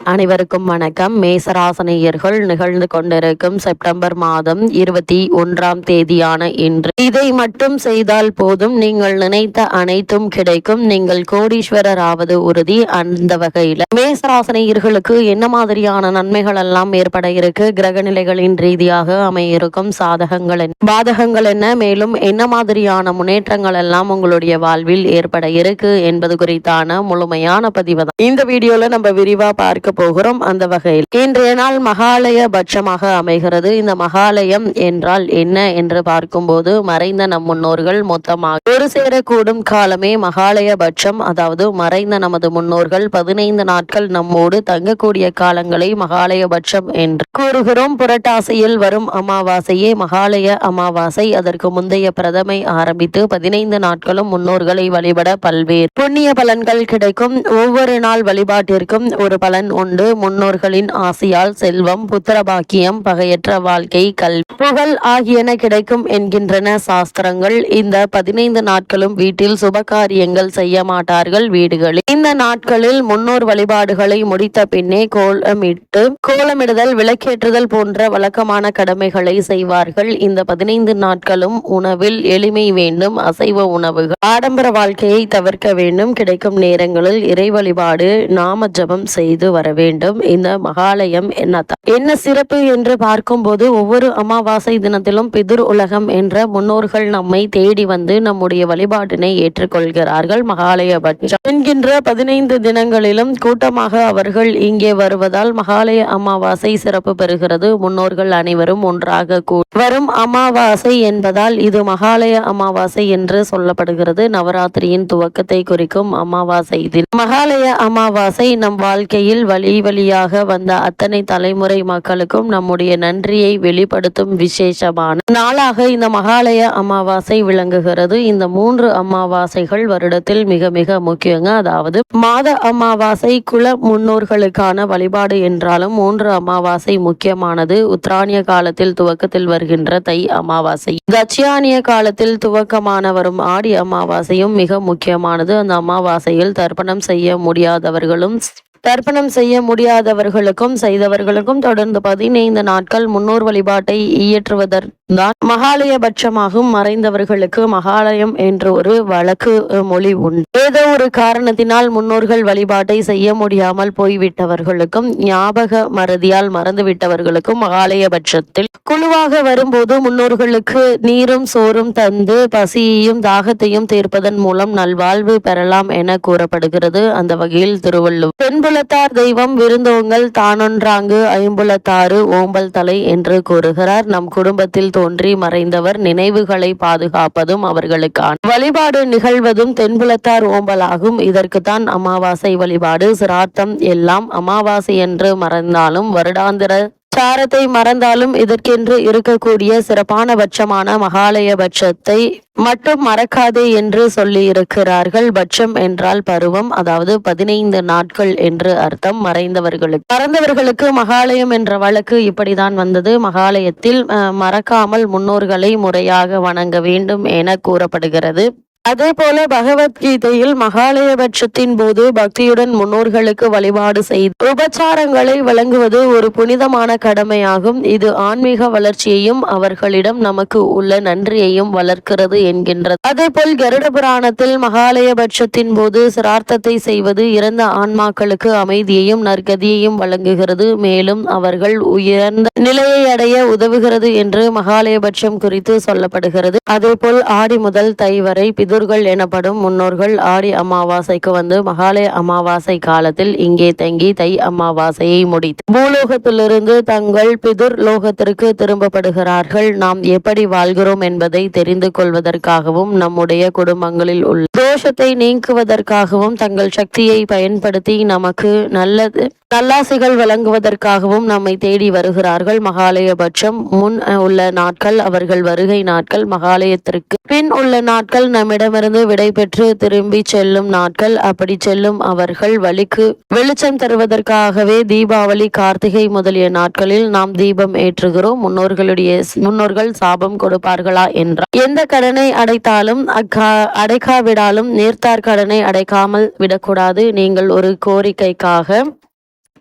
அனைவருக்கும் வணக்கம். மேசராசனியர்கள் நிகழ்ந்து கொண்டிருக்கும் செப்டம்பர் மாதம் இருபத்தி ஒன்றாம் தேதியான இன்று. இதை மட்டும் செய்தால் போதும். நீங்கள் நினைத்த அனைத்தும் கிடைக்கும். நீங்கள் கோடீஸ்வரர் ஆவது உறுதி அந்த வகையில். மேசராசனியர்களுக்கு என்ன மாதிரியான நன்மைகள் எல்லாம் ஏற்பட இருக்கு? கிரக நிலைகளின் ரீதியாக அமையிருக்கும் சாதகங்கள் என்ன? பாதகங்கள் என்ன? மேலும் என்ன மாதிரியான முன்னேற்றங்கள் எல்லாம் உங்களுடைய வாழ்வில் ஏற்பட இருக்கு என்பது குறித்தான முழுமையான பதிவு தான் இந்த வீடியோல நம்ம விரிவா பார்க்க போகிறோம் அந்த வகையில். இன்றைய நாள் மகாலய பட்சமாக அமைகிறது. இந்த மகாலயம் என்றால் என்ன என்று பார்க்கும்போது மறைந்த நம் முன்னோர்கள் மொத்தமாக ஒரு சேரக்கூடும் காலமே மகாலய பட்சம் அதாவது மறைந்த நமது முன்னோர்கள் பதினைந்து நாட்கள் நம்மோடு தங்கக்கூடிய காலங்களை மகாலய பட்சம் என்று கூறுகிறோம். புரட்டாசியில் வரும் அமாவாசையே மகாலய அமாவாசை. அதற்கு முந்தைய பிரதமை ஆரம்பித்து பதினைந்து நாட்களும் முன்னோர்களை வழிபட பல்வேறு புண்ணிய பலன்கள் கிடைக்கும். ஒவ்வொரு நாள் வழிபாட்டிற்கும் ஒரு பலன் உண்டு. முன்னோர்களின் ஆசையால் செல்வம் புத்திரபாக்கியம் பகையற்ற வாழ்க்கை கல்வி புகழ் ஆகியன கிடைக்கும் என்கின்றன சாஸ்திரங்கள். இந்த பதினைந்து நாட்களும் வீட்டில் சுபகாரியங்கள் செய்ய மாட்டார்கள் வீடுகளில். இந்த நாட்களில் முன்னோர் வழிபாடுகளை முடித்த பின்னே கோலமிட்டு கோலமிடுதல் விளக்கேற்றுதல் போன்ற வழக்கமான கடமைகளை செய்வார்கள். இந்த பதினைந்து நாட்களும் உணவில் எளிமை வேண்டும் அசைவ உணவுகள் ஆடம்பர வாழ்க்கையை தவிர்க்க வேண்டும். கிடைக்கும் நேரங்களில் இறை வழிபாடு நாம ஜபம் செய்து வர வேண்டும். இந்த மகாலயம் என்ன என்ன சிறப்பு என்று பார்க்கும்போது ஒவ்வொரு அமாவாசை தினத்திலும் பிதுர் உலகம் என்ற முன்னோர்கள் நம்மை தேடி வந்து நம்முடைய வழிபாட்டினை ஏற்றுக்கொள்கிறார்கள் மகாலய பட்சம் என்கின்ற பதினைந்து தினங்களிலும் கூட்டமாக அவர்கள் இங்கே வருவதால் மகாலய அமாவாசை சிறப்பு பெறுகிறது. முன்னோர்கள் அனைவரும் ஒன்றாக கூ வரும் அமாவாசை என்பதால் இது மகாலய அமாவாசை என்று சொல்லப்படுகிறது. நவராத்திரியின் துவக்கத்தை குறிக்கும் அமாவாசை தினம். மகாலய அமாவாசை நம் வாழ்க்கையில் வழி வழியாக வந்த அத்தனை தலைமுறை மக்களுக்கும் நம்முடைய நன்றியை வெளிப்படுத்தும் விசேஷமான நாளாக இந்த மகாலய அமாவாசை விளங்குகிறது. இந்த மூன்று அமாவாசைகள் வருடத்தில் மிக மிக முக்கியங்க. அதாவது மாத அமாவாசை குல முன்னோர்களுக்கான வழிபாடு என்றாலும் மூன்று அமாவாசை முக்கியமானது. உத்ராணிய காலத்தில் துவக்கத்தில் வருகின்ற தை அமாவாசை. தட்சியானிய காலத்தில் துவக்கமான வரும் ஆடி அமாவாசையும் மிக முக்கியமானது. அந்த அமாவாசையில் தர்ப்பணம் செய்ய முடியாதவர்களும் தர்ப்பணம் செய்ய முடியாதவர்களுக்கும் செய்தவர்களுக்கும் தொடர்ந்து பதினைந்து நாட்கள் முன்னோர் வழிபாட்டை இயற்றுவதற்கு மகாலய மகாலயபட்சமாகும் மறைந்தவர்களுக்கு மகாலயம் என்ற ஒரு வழக்கு மொழி உண்டு. ஏதோ ஒரு காரணத்தினால் முன்னோர்கள் வழிபாட்டை செய்ய முடியாமல் போய்விட்டவர்களுக்கும் ஞாபக மறதியால் மறந்துவிட்டவர்களுக்கும் மகாலய பட்சத்தில் குழுவாக வரும்போது முன்னோர்களுக்கு நீரும் சோறும் தந்து பசியையும் தாகத்தையும் தீர்ப்பதன் மூலம் நல்வாழ்வு பெறலாம் என கூறப்படுகிறது அந்த வகையில் திருவள்ளுவர். தென்புலத்தார் தெய்வம் விருந்தோங்கள் தானொன்றாங்கு ஐம்புலத்தாறு ஓம்பல் தலை என்று கூறுகிறார். நம் குடும்பத்தில் தோன்றி மறைந்தவர் நினைவுகளை பாதுகாப்பதும் அவர்களுக்கான வழிபாடு நிகழ்வதும் தென்புலத்தார் ஓம்பலாகும். இதற்குத்தான் அமாவாசை வழிபாடு சிரார்த்தம் எல்லாம் அமாவாசை என்று மறந்தாலும் வருடாந்திர சாரத்தை மறந்தாலும் இதற்கென்று இருக்கக்கூடிய சிறப்பான பட்சமான மகாலய பட்சத்தை மட்டும் மறக்காதே என்று சொல்லி இருக்கிறார்கள். பட்சம் என்றால் பருவம் அதாவது பதினைந்து நாட்கள் என்று அர்த்தம். மறைந்தவர்களுக்கு மறந்தவர்களுக்கு மகாலயம் என்ற வழக்கு இப்படிதான் வந்தது. மகாலயத்தில் மறக்காமல் முன்னோர்களை முறையாக வணங்க வேண்டும் என கூறப்படுகிறது. அதே போல பகவத்கீதையில் மகாலயபட்சத்தின் போது பக்தியுடன் முன்னோர்களுக்கு வழிபாடு செய்து உபச்சாரங்களை வழங்குவது ஒரு புனிதமான கடமையாகும். இது ஆன்மீக வளர்ச்சியையும் அவர்களிடம் நமக்கு உள்ள நன்றியையும் வளர்க்கிறது என்கின்றது அதேபோல் கருட புராணத்தில் மகாலயபட்சத்தின் போது சிரார்த்தத்தை செய்வது இறந்த ஆன்மாக்களுக்கு அமைதியையும் நற்கதியையும் வழங்குகிறது. மேலும் அவர்கள் உயர்ந்த நிலையை அடைய உதவுகிறது என்று மகாலயபட்சம் குறித்து சொல்லப்படுகிறது. அதேபோல் ஆடி முதல் தை வரை பிதுர்கள் எனப்படும் முன்னோர்கள் ஆடி அமாவாசைக்கு வந்து மகாலய அமாவாசை காலத்தில் இங்கே தங்கி தை அமாவாசையை முடித்து பூலோகத்திலிருந்து தங்கள் பிதுர் லோகத்திற்கு திரும்பப்படுகிறார்கள். நாம் எப்படி வாழ்கிறோம் என்பதை தெரிந்து கொள்வதற்காகவும் நம்முடைய குடும்பங்களில் உள்ள தோஷத்தை நீக்குவதற்காகவும் தங்கள் சக்தியை பயன்படுத்தி நமக்கு நல்லது நல்லாசைகள் வழங்குவதற்காகவும் நம்மை தேடி வருகிறார்கள். மகாலயபட்சம் முன் உள்ள நாட்கள் அவர்கள் வருகை நாட்கள் மகாலயத்திற்கு பின் உள்ள நாட்கள் இடமிருந்து விடைபெற்று திரும்பி செல்லும் நாட்கள். அப்படி செல்லும் அவர்கள் வழிக்கு வெளிச்சம் தருவதற்காகவே தீபாவளி கார்த்திகை முதலிய நாட்களில் நாம் தீபம் ஏற்றுகிறோம். முன்னோர்களுடைய முன்னோர்கள் சாபம் கொடுப்பார்களா என்றார் எந்த கடனை அடைத்தாலும் அக்கா அடைக்காவிடாலும் நேர்த்தார் கடனை அடைக்காமல் விடக்கூடாது. நீங்கள் ஒரு கோரிக்கைக்காக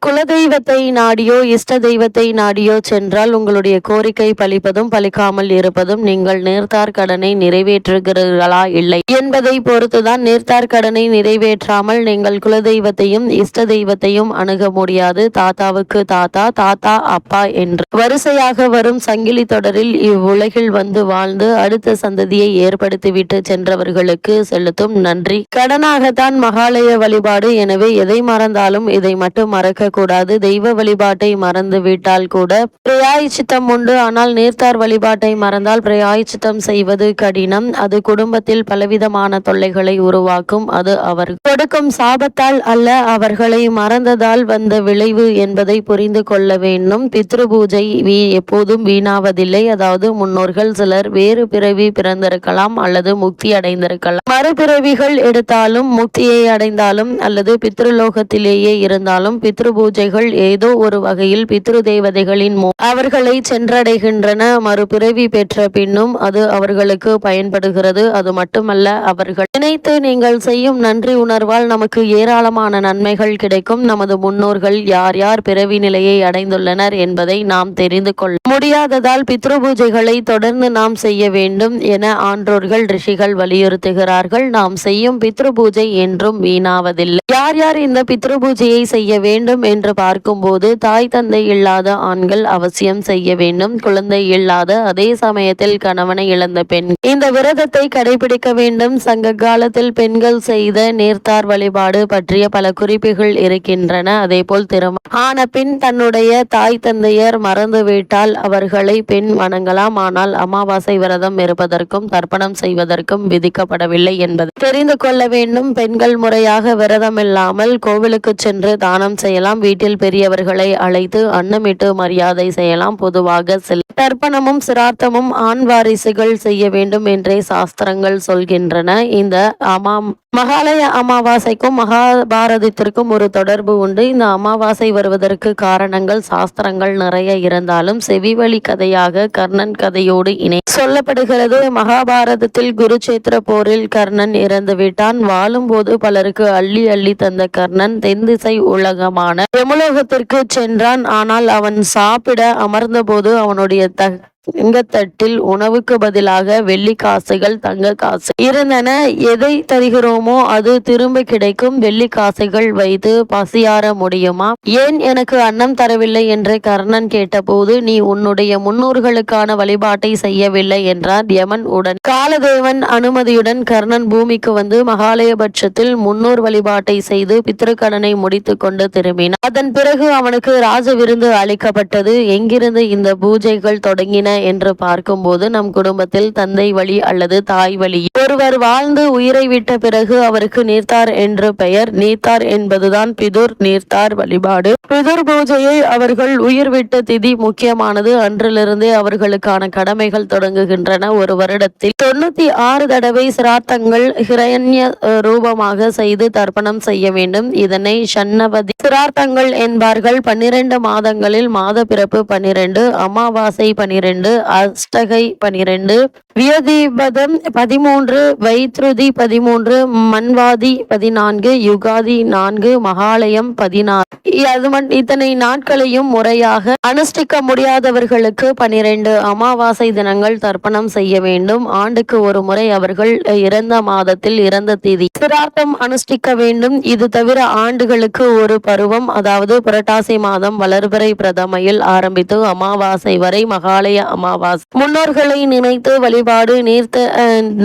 குலதெய்வத்தை நாடியோ இஷ்ட தெய்வத்தை நாடியோ சென்றால் உங்களுடைய கோரிக்கை பலிப்பதும் பலிக்காமல் இருப்பதும் நீங்கள் நேர்த்தார் கடனை நிறைவேற்றுகிறீர்களா? இல்லை. என்பதை பொறுத்துதான் நேர்த்தார் கடனை நிறைவேற்றாமல் நீங்கள் குலதெய்வத்தையும் இஷ்ட தெய்வத்தையும் அணுக முடியாது. தாத்தாவுக்கு தாத்தா தாத்தா அப்பா என்று. வரிசையாக வரும் சங்கிலி தொடரில் இவ்வுலகில் வந்து வாழ்ந்து அடுத்த சந்ததியை ஏற்படுத்திவிட்டு சென்றவர்களுக்கு செலுத்தும் நன்றி. கடனாகத்தான் மகாலய வழிபாடு. எனவே எதை மறந்தாலும் இதை மட்டும் மறக்க கூடாது தெய்வ வழிபாட்டை மறந்து விட்டால் கூட பிரயாய்ச்சித்தம் உண்டு. ஆனால் நேர்த்தார் வழிபாட்டை மறந்தால் பிரயாய்ச்சித்தம் செய்வது கடினம். அது குடும்பத்தில் பலவிதமான தொல்லைகளை உருவாக்கும். அது அவர்கள் கொடுக்கும் சாபத்தால் அல்ல அவர்களை மறந்ததால் வந்த விளைவு என்பதை புரிந்து கொள்ள வேண்டும். பித்ரு பூஜை வீ எப்போதும் வீணாவதில்லை. அதாவது முன்னோர்கள் சிலர் வேறு பிறவி பிறந்திருக்கலாம் அல்லது முக்தி அடைந்திருக்கலாம். மறுபிறவிகள் எடுத்தாலும் முக்தியை அடைந்தாலும் அல்லது பித்ருலோகத்திலேயே இருந்தாலும் பித்ரு பூஜைகள் ஏதோ ஒரு வகையில் பித்ரு தேவதைகளின் அவர்களை சென்றடைகின்றன. மறுபிறவி பெற்ற பின்னும் அது அவர்களுக்கு பயன்படுகிறது. அது மட்டுமல்ல அவர்கள் நினைத்து நீங்கள் செய்யும் நன்றி உணர்வால் நமக்கு ஏராளமான நன்மைகள் கிடைக்கும். நமது முன்னோர்கள் யார் யார் பிறவி நிலையை அடைந்துள்ளனர் என்பதை நாம் தெரிந்து கொள்ள முடியாததால் பித்ரு பூஜைகளை தொடர்ந்து நாம் செய்ய வேண்டும் என ஆன்றோர்கள் ரிஷிகள் வலியுறுத்துகிறார்கள். நாம் செய்யும் பித்ரு பூஜை என்றும் வீணாவதில்லை. யார் யார் இந்த பித்ரு பூஜையை செய்ய வேண்டும் என்று பார்க்கும்போது தாய் தந்தை இல்லாத ஆண்கள் அவசியம் செய்ய வேண்டும். குழந்தை இல்லாத அதே சமயத்தில் கணவனை இழந்த பெண். இந்த விரதத்தை கடைபிடிக்க வேண்டும். சங்க காலத்தில் பெண்கள் செய்த நேர்த்த நேர்த்தார் வழிபாடு பற்றிய பல குறிப்புகள் இருக்கின்றன. அதேபோல் திருமணம் ஆன பின் தன்னுடைய தாய் தந்தையர் மறந்துவிட்டால் அவர்களை பெண் வணங்கலாம். ஆனால் அமாவாசை விரதம் இருப்பதற்கும் தர்ப்பணம் செய்வதற்கும் விதிக்கப்படவில்லை என்பது தெரிந்து கொள்ள வேண்டும். பெண்கள் முறையாக விரதம் இல்லாமல் கோவிலுக்கு சென்று தானம் செய்யலாம். வீட்டில் பெரியவர்களை அழைத்து அன்னமிட்டு மரியாதை செய்யலாம். பொதுவாக செல் தர்ப்பணமும் சிரார்த்தமும் ஆண் வாரிசுகள் செய்ய வேண்டும் என்றே சாஸ்திரங்கள் சொல்கின்றன. இந்த அமாம் மகாலய அமாவாசைக்கும் மகாபாரதத்திற்கும் ஒரு தொடர்பு உண்டு. இந்த அமாவாசை வருவதற்கு காரணங்கள் சாஸ்திரங்கள் நிறைய இருந்தாலும் செவிவழி கதையாக கர்ணன் கதையோடு இணை. சொல்லப்படுகிறது மகாபாரதத்தில் குருச்சேத்திர போரில் கர்ணன் இறந்து விட்டான். வாழும்போது பலருக்கு அள்ளி அள்ளி தந்த கர்ணன் தென்திசை உலகமான எமுலோகத்திற்கு சென்றான். ஆனால் அவன் சாப்பிட அமர்ந்தபோது அவனுடைய த தங்கத்தட்டில் உணவுக்கு பதிலாக வெள்ளி காசுகள் தங்க காசு இருந்தன. எதை தருகிறோமோ அது திரும்ப கிடைக்கும். வெள்ளி காசுகள் வைத்து பசியார முடியுமா? ஏன் எனக்கு அன்னம் தரவில்லை என்று கர்ணன் கேட்டபோது நீ உன்னுடைய முன்னோர்களுக்கான வழிபாட்டை செய்யவில்லை என்றார் யமன் உடன். காலதேவன் அனுமதியுடன் கர்ணன் பூமிக்கு வந்து மகாலயபட்சத்தில் முன்னோர் வழிபாட்டை செய்து பித்திருக்கடனை முடித்து கொண்டு திரும்பினான். அதன் பிறகு அவனுக்கு ராஜ விருந்து அளிக்கப்பட்டது. எங்கிருந்து இந்த பூஜைகள் தொடங்கின என்று பார்க்கும்போது நம் குடும்பத்தில் தந்தை வழி அல்லது தாய் வழி. ஒருவர் வாழ்ந்து உயிரை விட்ட பிறகு அவருக்கு நீர்த்தார் என்று பெயர். நீர்த்தார் என்பதுதான் பிதுர் நீர்த்தார் வழிபாடு. பிதுர் பூஜையை அவர்கள் உயிர் விட்ட திதி முக்கியமானது. அன்றிலிருந்தே அவர்களுக்கான கடமைகள் தொடங்குகின்றன. ஒரு வருடத்தில் தொண்ணூத்தி ஆறு தடவை சிரார்த்தங்கள் ஹிரண்ய ரூபமாக செய்து தர்ப்பணம் செய்ய வேண்டும். இதனை சன்னபதி சிரார்த்தங்கள் என்பார்கள். பன்னிரண்டு மாதங்களில் மாத பிறப்பு பன்னிரண்டு அமாவாசை பன்னிரண்டு அஷ்டகை பனிரெண்டு வியதீபதம் பதிமூன்று வைத்ருதி பதிமூன்று மன்வாதி பதினான்கு யுகாதி நான்கு மகாலயம் பதினாறு. அது இத்தனை நாட்களையும் முறையாக அனுஷ்டிக்க முடியாதவர்களுக்கு பனிரெண்டு அமாவாசை தினங்கள் தர்ப்பணம் செய்ய வேண்டும். ஆண்டுக்கு ஒரு முறை அவர்கள் இறந்த மாதத்தில் இறந்த தேதி. சிரார்த்தம் அனுஷ்டிக்க வேண்டும். இது தவிர ஆண்டுகளுக்கு ஒரு பருவம் அதாவது புரட்டாசி மாதம் வளர்பிறை பிரதமையில் ஆரம்பித்து அமாவாசை வரை மகாலய அமாவாசை முன்னோர்களை நினைத்து வழிபாடு நீர்த்த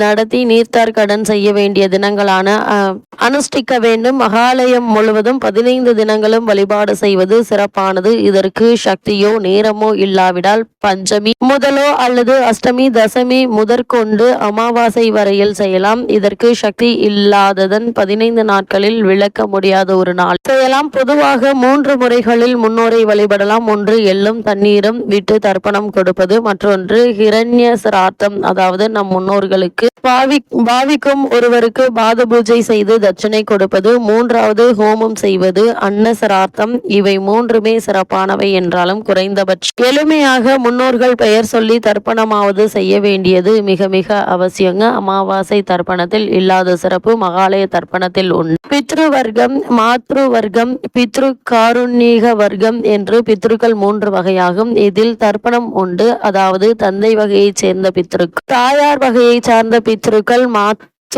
நடத்தி நீர்த்தார் கடன் செய்ய வேண்டிய தினங்களான அனுஷ்டிக்க வேண்டும். மகாலயம் முழுவதும் பதினைந்து தினங்களும் வழிபாடு செய்வது சிறப்பானது. இதற்கு சக்தியோ நேரமோ இல்லாவிடால் பஞ்சமி முதலோ அல்லது அஷ்டமி தசமி முதற்கொண்டு அமாவாசை வரையில் செய்யலாம். இதற்கு சக்தி இல்லாததன் பதினைந்து நாட்களில் விளக்க முடியாத ஒரு நாள். செய்யலாம். பொதுவாக மூன்று முறைகளில் முன்னோரை வழிபடலாம். ஒன்று எள்ளும் தண்ணீரும் விட்டு தர்ப்பணம் கொடுப்பது கொடுப்பது மற்றொன்று ஹிரண்ய சிராத்தம் அதாவது நம் முன்னோர்களுக்கு பாவி பாவிக்கும் ஒருவருக்கு பாத பூஜை செய்து தட்சணை கொடுப்பது மூன்றாவது ஹோமம் செய்வது அன்ன சிராத்தம். இவை மூன்றுமே சிறப்பானவை என்றாலும் குறைந்தபட்சம். எளிமையாக முன்னோர்கள் பெயர் சொல்லி தர்ப்பணமாவது செய்ய வேண்டியது மிக மிக அவசியங்க. அமாவாசை தர்ப்பணத்தில் இல்லாத சிறப்பு மகாலய தர்ப்பணத்தில் உண்டு. பித்ரு வர்க்கம் மாத்ரு வர்க்கம் பித்ரு காருண்யக வர்க்கம் என்று பித்ருக்கள் மூன்று வகையாகும். இதில் தர்ப்பணம் உண்டு அதாவது தந்தை வகையைச் சேர்ந்த பித்ருக்கள் தாயார் வகையைச் சார்ந்த பித்ருக்கள் மா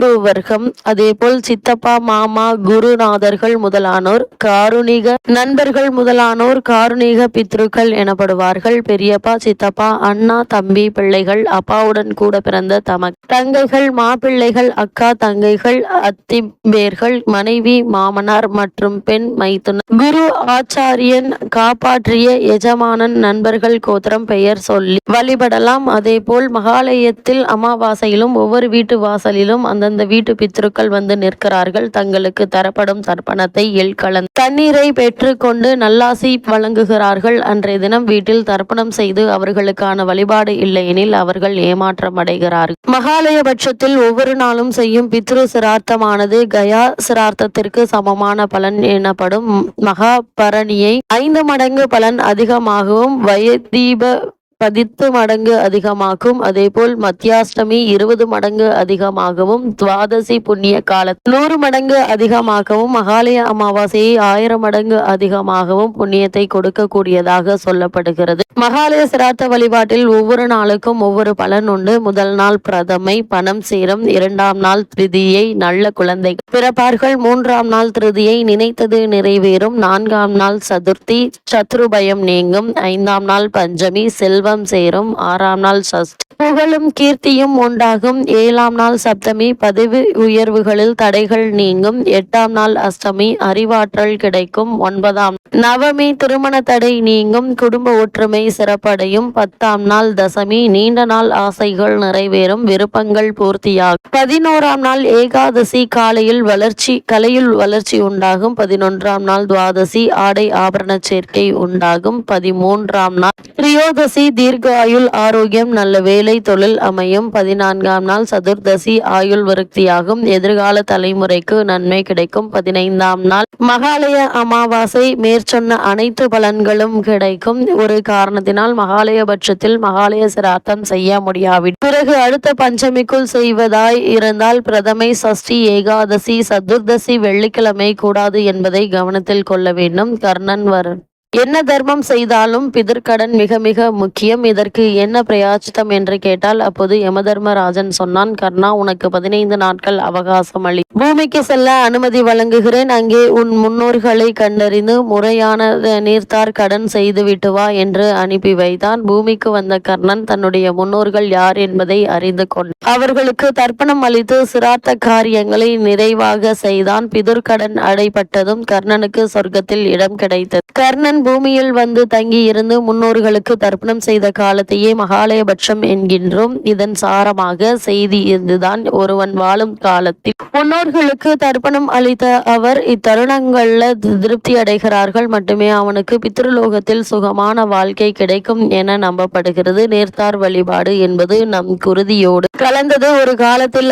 வர்க்கம் அதேபோல் சித்தப்பா மாமா குருநாதர்கள் முதலானோர் காருணிக நண்பர்கள் முதலானோர் காருணிக பித்ருக்கள் எனப்படுவார்கள். பெரியப்பா சித்தப்பா அண்ணா தம்பி பிள்ளைகள் அப்பாவுடன் கூட பிறந்த தமக் தங்கைகள் மாப்பிள்ளைகள் அக்கா தங்கைகள் அத்திம்பேர்கள் மனைவி மாமனார் மற்றும் பெண் மைத்துனர். குரு ஆச்சாரியன் காப்பாற்றிய எஜமானன் நண்பர்கள் கோத்திரம் பெயர் சொல்லி வழிபடலாம். அதேபோல் மகாலயத்தில் அமாவாசையிலும் ஒவ்வொரு வீட்டு வாசலிலும் அந்த அந்தந்த வீட்டு பித்ருக்கள் வந்து நிற்கிறார்கள். தங்களுக்கு தரப்படும் தர்ப்பணத்தை எள் கலந்து தண்ணீரை பெற்றுக்கொண்டு நல்லாசி வழங்குகிறார்கள். அன்றைய தினம் வீட்டில் தர்ப்பணம் செய்து அவர்களுக்கான வழிபாடு இல்லையெனில் அவர்கள் ஏமாற்றம் அடைகிறார்கள் மகாலய பட்சத்தில் ஒவ்வொரு நாளும் செய்யும் பித்ரு சிரார்த்தமானது கயா சிரார்த்தத்திற்கு சமமான பலன் எனப்படும். மகாபரணியை ஐந்து மடங்கு பலன் அதிகமாகவும் வயதீப பதித்து மடங்கு அதிகமாக்கும். அதேபோல் மத்தியாஷ்டமி இருபது மடங்கு அதிகமாகவும் துவாதசி புண்ணிய கால நூறு மடங்கு அதிகமாகவும் மகாலய அமாவாசையை ஆயிரம் மடங்கு அதிகமாகவும் புண்ணியத்தை கொடுக்கக்கூடியதாக சொல்லப்படுகிறது. மகாலய சிராத்த வழிபாட்டில் ஒவ்வொரு நாளுக்கும் ஒவ்வொரு பலன் உண்டு. முதல் நாள் பிரதமை பணம் சேரும் இரண்டாம் நாள் திருதியை நல்ல குழந்தை. பிறப்பார்கள் மூன்றாம் நாள் திருதியை நினைத்தது நிறைவேறும். நான்காம் நாள் சதுர்த்தி சத்ருபயம் நீங்கும். ஐந்தாம் நாள் பஞ்சமி செல்வ செல்வம் சேரும். ஆறாம் நாள் சஷ்டி புகழும் கீர்த்தியும் உண்டாகும். ஏழாம் நாள் சப்தமி பதவி உயர்வுகளில் தடைகள் நீங்கும். எட்டாம் நாள் அஷ்டமி அறிவாற்றல் கிடைக்கும். ஒன்பதாம் நவமி திருமண தடை நீங்கும். குடும்ப ஒற்றுமை சிறப்படையும். பத்தாம் நாள் தசமி நீண்ட நாள் ஆசைகள் நிறைவேறும். விருப்பங்கள் பூர்த்தியாகும். பதினோராம் நாள் ஏகாதசி காலையில் வளர்ச்சி கலையில் வளர்ச்சி உண்டாகும். பதினொன்றாம் நாள் துவாதசி ஆடை ஆபரண சேர்க்கை உண்டாகும். பதிமூன்றாம் நாள் திரியோதசி தீர்க்க ஆயுள் ஆரோக்கியம் நல்ல வேலை தொழில் அமையும். பதினான்காம் நாள் சதுர்தசி ஆயுள் விருத்தியாகும். எதிர்கால தலைமுறைக்கு நன்மை கிடைக்கும். பதினைந்தாம் நாள் மகாலய அமாவாசை. மேற்சொன்ன அனைத்து பலன்களும் கிடைக்கும். ஒரு காரணத்தினால் மகாலய பட்சத்தில் மகாலய சிராத்தம் செய்ய முடியாவிடும் பிறகு அடுத்த பஞ்சமிக்குள் செய்வதாய் இருந்தால் பிரதமை சஷ்டி ஏகாதசி சதுர்தசி வெள்ளிக்கிழமை கூடாது என்பதை கவனத்தில் கொள்ள வேண்டும். கர்ணன் வர என்ன தர்மம் செய்தாலும் பிதற்கடன் மிக மிக முக்கியம். இதற்கு என்ன பிரயாச்சித்தம் என்று கேட்டால் அப்போது யமதர்மராஜன் சொன்னான் கர்ணா உனக்கு பதினைந்து நாட்கள் அவகாசம் அளி பூமிக்கு செல்ல அனுமதி வழங்குகிறேன். அங்கே உன் முன்னோர்களை கண்டறிந்து முறையான நீர்த்தார் கடன் செய்துவிட்டு வா என்று அனுப்பி வைத்தான். பூமிக்கு வந்த கர்ணன் தன்னுடைய முன்னோர்கள் யார் என்பதை அறிந்து கொண்டான் அவர்களுக்கு தர்ப்பணம் அளித்து சிரார்த்த காரியங்களை நிறைவாக செய்தான். பிதுர்கடன் அடைப்பட்டதும் கர்ணனுக்கு சொர்க்கத்தில் இடம் கிடைத்தது. கர்ணன் பூமியில் வந்து தங்கி இருந்து முன்னோர்களுக்கு தர்ப்பணம் செய்த காலத்தையே மகாலயபட்சம் என்கின்றோம். இதன் சாரமாக செய்தி இருந்துதான் ஒருவன் வாழும் காலத்தில். முன்னோர்களுக்கு தர்ப்பணம் அளித்த அவர் இத்தருணங்கள்ல திருப்தி அடைகிறார்கள். மட்டுமே அவனுக்கு பித்ருலோகத்தில் சுகமான வாழ்க்கை கிடைக்கும் என நம்பப்படுகிறது. நேர்த்தார் வழிபாடு என்பது நம் குருதியோடு. கலந்தது ஒரு காலத்தில்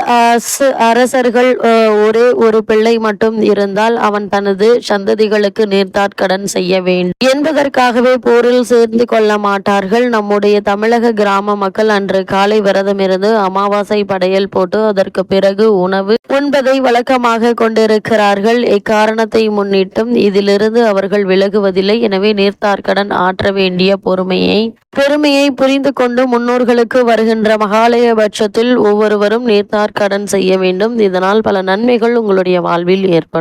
அரசர்கள் ஒரே ஒரு பிள்ளை மட்டும் இருந்தால் அவன் தனது சந்ததிகளுக்கு நேர்த்தார் கடன் செய்ய வேண்டும். என்பதற்காகவே போரில் சேர்ந்து கொள்ள மாட்டார்கள். நம்முடைய தமிழக கிராம மக்கள் அன்று காலை விரதமிருந்து அமாவாசை படையல் போட்டு அதற்கு பிறகு உணவு உண்பதை வழக்கமாக கொண்டிருக்கிறார்கள். இக்காரணத்தை முன்னிட்டும் இதிலிருந்து அவர்கள் விலகுவதில்லை. எனவே நீர்த்தார்கடன் ஆற்ற வேண்டிய பொறுமையை பெருமையை புரிந்து கொண்டு முன்னோர்களுக்கு வருகின்ற மகாலய பட்சத்தில் ஒவ்வொருவரும் நீர்த்தார்கடன் செய்ய வேண்டும். இதனால் பல நன்மைகள் உங்களுடைய வாழ்வில் ஏற்படும்.